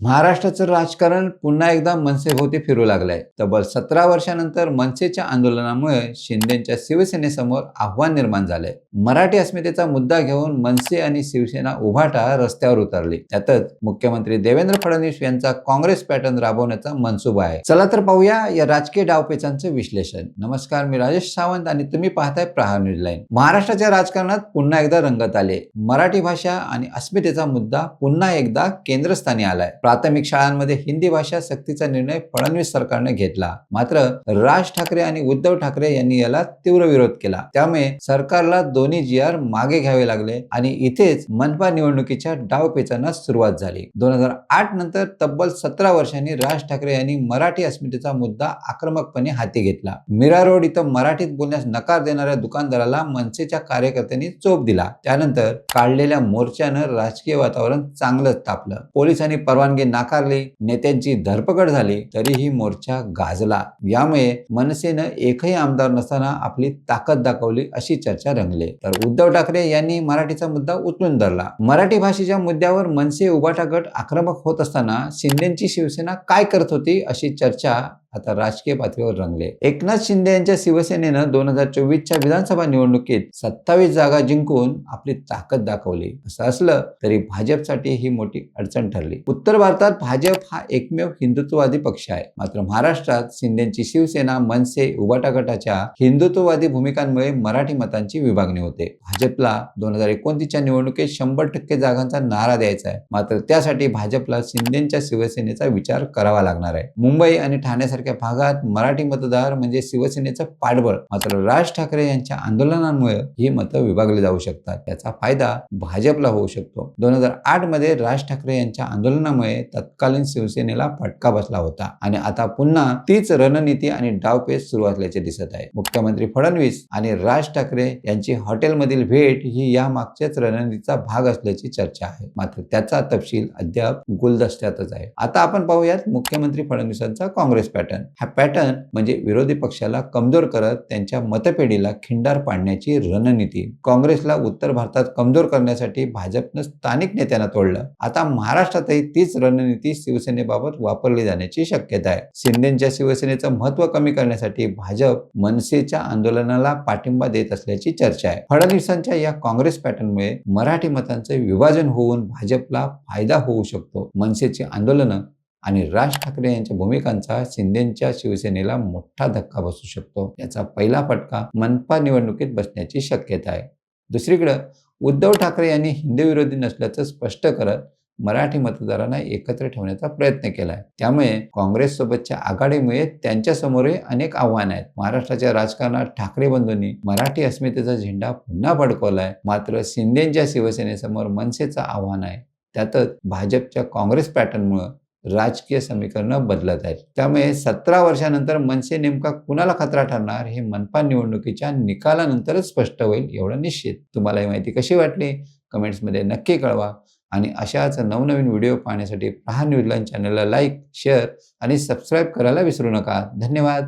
महाराष्ट्राचं राजकारण पुन्हा एकदा मनसेभोवती फिरू लागलंय. तब्बल सतरा वर्षानंतर मनसेच्या आंदोलनामुळे शिंदेच्या शिवसेनेसमोर आव्हान निर्माण झालंय. मराठी अस्मितेचा मुद्दा घेऊन मनसे आणि शिवसेना उभाटा रस्त्यावर उतरली. त्यातच मुख्यमंत्री देवेंद्र फडणवीस यांचा काँग्रेस पॅटर्न राबवण्याचा मनसुबा आहे. चला तर पाहूया या राजकीय डावपेचांचं विश्लेषण. नमस्कार मी राजेश सावंत आणि तुम्ही पाहताय प्रहार न्यूज लाईन. महाराष्ट्राच्या राजकारणात पुन्हा एकदा रंगत आले मराठी भाषा आणि अस्मितेचा मुद्दा पुन्हा एकदा केंद्रस्थानी आलाय. प्राथमिक शाळांमध्ये हिंदी भाषा सक्तीचा निर्णय फडणवीस सरकारने घेतला. मात्र राज ठाकरे आणि उद्धव ठाकरे यांनी याला तीव्र विरोध केला. त्यामुळे सरकारला दोन्ही जी आर मागे घ्यावे लागले आणि इथेच मनपा निवडणुकीच्या डावपेचांना सुरुवात झाली. दोन हजार आठ नंतर तब्बल सतरा वर्षांनी राज ठाकरे यांनी मराठी अस्मितेचा मुद्दा आक्रमकपणे हाती घेतला. मीरा रोड इथं मराठीत बोलण्यास नकार देणाऱ्या दुकानदाराला मनसेच्या कार्यकर्त्यांनी चोप दिला. त्यानंतर काढलेल्या मोर्चानं राजकीय वातावरण चांगलंच तापलं. पोलिसांनी परवानगी नाकारली नेत्यांची धरपकड झाली तरीही मोर्चा गाजला. यामुळे मनसेनं एकही आमदार नसताना आपली ताकद दाखवली अशी चर्चा रंगली. तर उद्धव ठाकरे यांनी मराठीचा मुद्दा उचलून धरला. मराठी भाषेच्या मुद्द्यावर मनसे उभाटा गट आक्रमक होत असताना शिंदेची शिवसेना काय करत होती अशी चर्चा आता राजकीय पातळीवर रंगले. एकनाथ शिंदे यांच्या शिवसेनेनं दोन हजार चोवीसच्या विधानसभा निवडणुकीत सत्तावीस जागा जिंकून आपली ताकद दाखवली. असं असलं तरी भाजपसाठी ही मोठी अडचण ठरली. उत्तर भारतात भाजप हा एकमेव हिंदुत्ववादी पक्ष आहे. मात्र महाराष्ट्रात शिंदेची शिवसेना मनसे उबाटा गटाच्या हिंदुत्ववादी भूमिकांमुळे मराठी मतांची विभागणी होते. भाजपला दोन हजार एकोणतीसच्या निवडणुकीत शंभर टक्के जागांचा नारा द्यायचा आहे. मात्र त्यासाठी भाजपला शिंदेच्या शिवसेनेचा विचार करावा लागणार आहे. मुंबई आणि ठाण्यासारख्या भागात मराठी मतदार म्हणजे शिवसेनेचं पाठबळ. मात्र राज ठाकरे यांच्या आंदोलनांमुळे ही मतं विभागली जाऊ शकतात. त्याचा फायदा भाजपला होऊ शकतो. दोन हजार आठमध्ये राज ठाकरे यांच्या आंदोलनामुळे तत्कालीन शिवसेनेला फटका बसला होता आणि आता पुन्हा तीच रणनीती आणि डावपेच सुरू असल्याचे दिसत आहे. मुख्यमंत्री फडणवीस आणि राज ठाकरे यांची हॉटेलमधील भेट ही या मागच्याच रणनीतीचा भाग असल्याची चर्चा आहे. मात्र त्याचा तपशील अद्याप गुलदस्त्यातच आहे. आता आपण पाहूयात मुख्यमंत्री फडणवीसांचा काँग्रेस पॅटर्न. हा पॅटर्न म्हणजे विरोधी पक्षाला कमजोर करत त्यांच्या मतपेढीला खिंडार पाडण्याची रणनीती. काँग्रेसला उत्तर भारतात कमजोर करण्यासाठी भाजपनं स्थानिक नेत्यांना तोडलं. आता महाराष्ट्रातही तीच रणनीती शिवसेनेबाबत वापरली जाण्याची शक्यता आहे. शिंदेच्या शिवसेनेचं महत्त्व कमी करण्यासाठी भाजप मनसेच्या आंदोलनाला पाठिंबा देत असल्याची चर्चा आहे. फडणवीसांच्या या काँग्रेस पॅटर्नमुळे मराठी मतांचे विभाजन होऊन भाजपला फायदा होऊ शकतो. मनसेची आंदोलनं आणि राज ठाकरे यांच्या भूमिकांचा शिंदेच्या शिवसेनेला मोठा धक्का बसू शकतो. याचा पहिला फटका मनपा निवडणुकीत बसण्याची शक्यता आहे. दुसरीकडं उद्धव ठाकरे यांनी हिंदूविरोधी नसल्याचं स्पष्ट करत मराठी मतदारांना एकत्र ठेवण्याचा प्रयत्न केलाय. त्यामुळे काँग्रेस सोबतच्या आघाडीमुळे त्यांच्यासमोरही अनेक आव्हानं आहेत. महाराष्ट्राच्या राजकारणात ठाकरे बंधूंनी मराठी अस्मितेचा झेंडा पुन्हा फडकवलाय. मात्र शिंदेच्या शिवसेनेसमोर मनसेचं आव्हान आहे. त्यातच भाजपच्या काँग्रेस पॅटर्नमुळं राजकीय समीकरणं बदलत आहेत. त्यामुळे सतरा वर्षानंतर मनसे नेमका कुणाला खतरा ठरणार हे मनपा निवडणुकीच्या निकालानंतरच स्पष्ट होईल एवढं निश्चित. तुम्हाला ही माहिती कशी वाटली? कमेंट्समध्ये नक्की कळवा. आणि अशाच नवनवीन व्हिडिओ पाहण्यासाठी प्रहार न्यूजलाईन चॅनलला लाईक शेअर आणि सबस्क्राईब करायला विसरू नका. धन्यवाद.